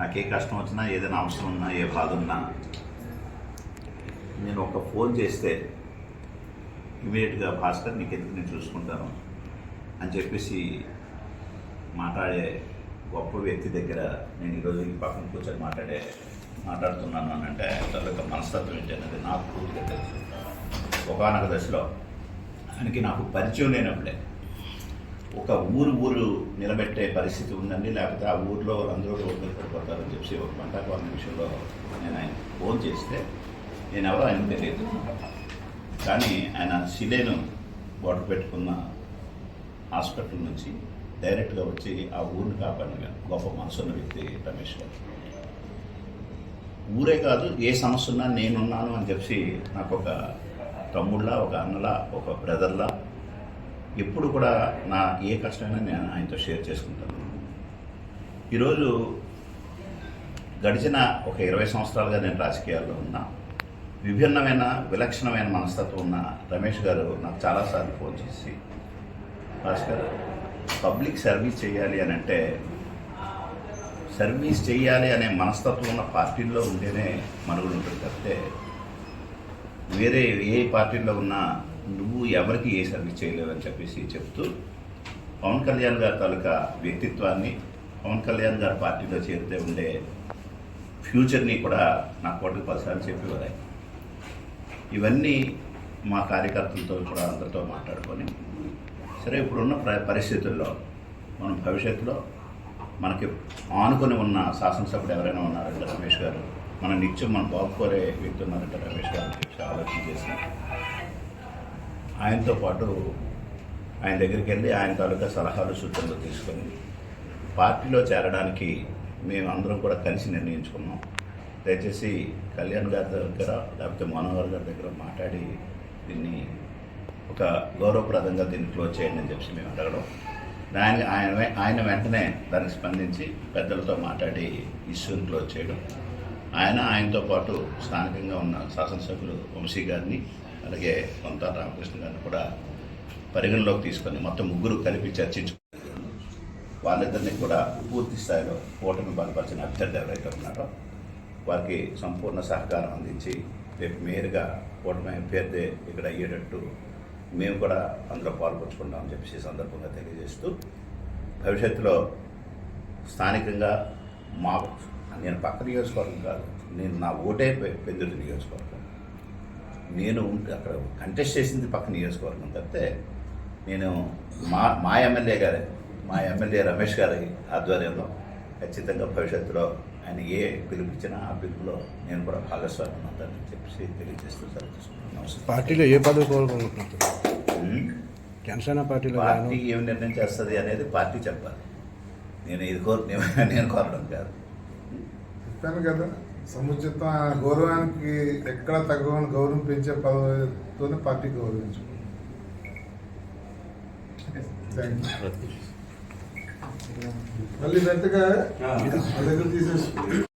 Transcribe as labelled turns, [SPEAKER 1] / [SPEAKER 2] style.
[SPEAKER 1] నాకు ఏ కష్టం వచ్చినా ఏదైనా అవసరం ఉన్నా ఏ బాధ ఉన్నా నేను ఒక ఫోన్ చేస్తే ఇమీడియట్గా భాస్కర్ నీకు ఎందుకు నేను చూసుకుంటాను అని చెప్పేసి మాట్లాడే గొప్ప వ్యక్తి దగ్గర నేను ఈరోజు ఈ పక్కన కూర్చొని మాట్లాడే మాట్లాడుతున్నాను అని అంటే అతని యొక్క మనస్తత్వం ఏంటి అనేది నాకు పూర్తిగా తెలుసు. ఒకనొక దశలో ఆయనకి నాకు పరిచయం లేనప్పుడే ఒక ఊరు ఊరు నిలబెట్టే పరిస్థితి ఉందండి. లేకపోతే ఆ ఊర్లో వాళ్ళందరూ రోడ్లు మీద పడిపోతారని చెప్పి ఒక గంట అన్న నిమిషంలో నేను ఆయన ఫోన్ చేస్తే నేను ఎవరో ఆయనకు తెలియదు. కానీ ఆయన సిలేను బోర్డు పెట్టుకున్న హాస్పిటల్ నుంచి డైరెక్ట్గా వచ్చి ఆ ఊరిని కాపాడిన గొప్ప మనసున్న వ్యక్తి రమేష్ గారు. ఊరే కాదు ఏ సమస్య ఉన్నా నేనున్నాను అని చెప్పి నాకు ఒక తమ్ముళ్ళ ఒక అన్నలా ఒక బ్రదర్లా ఎప్పుడు కూడా నా ఏ కష్టమైనా నేను ఆయనతో షేర్ చేసుకుంటాను. ఈరోజు గడిచిన ఒక ఇరవై సంవత్సరాలుగా నేను రాజకీయాల్లో ఉన్నా. విభిన్నమైన విలక్షణమైన మనస్తత్వం ఉన్న రమేష్ గారు నాకు చాలాసార్లు ఫోన్ చేసి భాస్కర్ పబ్లిక్ సర్వీస్ చేయాలి అని అంటే సర్వీస్ చేయాలి అనే మనస్తత్వం ఉన్న పార్టీల్లో ఉంటేనే మనుగడ ఉంటుంది తప్పితే వేరే ఏ పార్టీల్లో ఉన్నా నువ్వు ఎవరికి ఏ సర్వీస్ చేయలేవని చెప్పేసి చెప్తూ పవన్ కళ్యాణ్ గారి తాలూకా వ్యక్తిత్వాన్ని పవన్ కళ్యాణ్ గారి పార్టీలో చేరితే ఉండే ఫ్యూచర్ని కూడా నా కోటకు పదిసార్లు చెప్పేవారు ఇవన్నీ మా కార్యకర్తలతో కూడా అందరితో మాట్లాడుకొని సరే ఇప్పుడున్న ప్ర- పరిస్థితుల్లో మనం భవిష్యత్తులో మనకి ఆనుకొని ఉన్న శాసనసభ్యుడు ఎవరైనా ఉన్నారంటే రమేష్ గారు. మన నిత్యం మనం బాగుకోరే వ్యక్తి ఉన్నారంటే రమేష్ గారు ఆలోచన చేసి ఆయనతో పాటు ఆయన దగ్గరికి వెళ్ళి ఆయన తాలూకా సలహాలు సూచనలు తీసుకొని పార్టీలో చేరడానికి మేము అందరం కూడా కలిసి నిర్ణయించుకున్నాం. దయచేసి కళ్యాణ్ గారి దగ్గర లేకపోతే మనోహర్ గారి దగ్గర మాట్లాడి దీన్ని ఒక గౌరవప్రదంగా దీన్ని క్లోజ్ చేయండి అని చెప్పి మేము అడగడం. దాని ఆయన ఆయన వెంటనే దానికి స్పందించి పెద్దలతో మాట్లాడి ఇష్యూని క్లోజ్ చేయడం. ఆయన ఆయనతో పాటు స్థానికంగా ఉన్న శాసనసభ్యులు వంశీ గారిని అలాగే కొంత రామకృష్ణ గారిని కూడా పరిగణలోకి తీసుకొని మొత్తం ముగ్గురు కలిపి చర్చించు వాళ్ళిద్దరిని కూడా పూర్తి స్థాయిలో ఓటమి బలపరిచిన అభ్యర్థి ఎవరైతే ఉన్నారో వారికి సంపూర్ణ సహకారం అందించి రేపు మేయర్గా ఓటమి అభ్యర్థి ఇక్కడ అయ్యేటట్టు మేము కూడా అందులో పాల్పంచుకుంటామని చెప్పేసి సందర్భంగా తెలియజేస్తూ భవిష్యత్తులో స్థానికంగా మా నేను పక్క నియోజకవర్గం కాదు నేను నా ఓటే పెందుడు నియోజకవర్గం. నేను ఉంటే అక్కడ కంటెస్ట్ చేసింది పక్క నియోజకవర్గం తప్పితే నేను మా మా ఎమ్మెల్యే గారే మా ఎమ్మెల్యే రమేష్ గారి ఆధ్వర్యంలో ఖచ్చితంగా భవిష్యత్తులో ఆయన ఏ పిలుపుచ్చినా ఆ పిలుపులో నేను కూడా భాగస్వామ్యం అవుతానని చెప్పేసి తెలియజేస్తూ నమస్తే.
[SPEAKER 2] పార్టీలో ఏ పదవి కోరుకుంటున్నారు. జనసేన పార్టీలో
[SPEAKER 1] పార్టీ ఏం నిర్ణయం చేస్తుంది అనేది పార్టీ చెప్పాలి. నేను ఇది కోరు నేను కోరడం కాదు.
[SPEAKER 3] చెప్పాను కదా. సముచిత గౌరవానికి ఎక్కడ తగ్గని గౌరవం పెంచే పదవితోనే పార్టీ యూ మళ్ళీ వెంటగా మా దగ్గర తీసేసి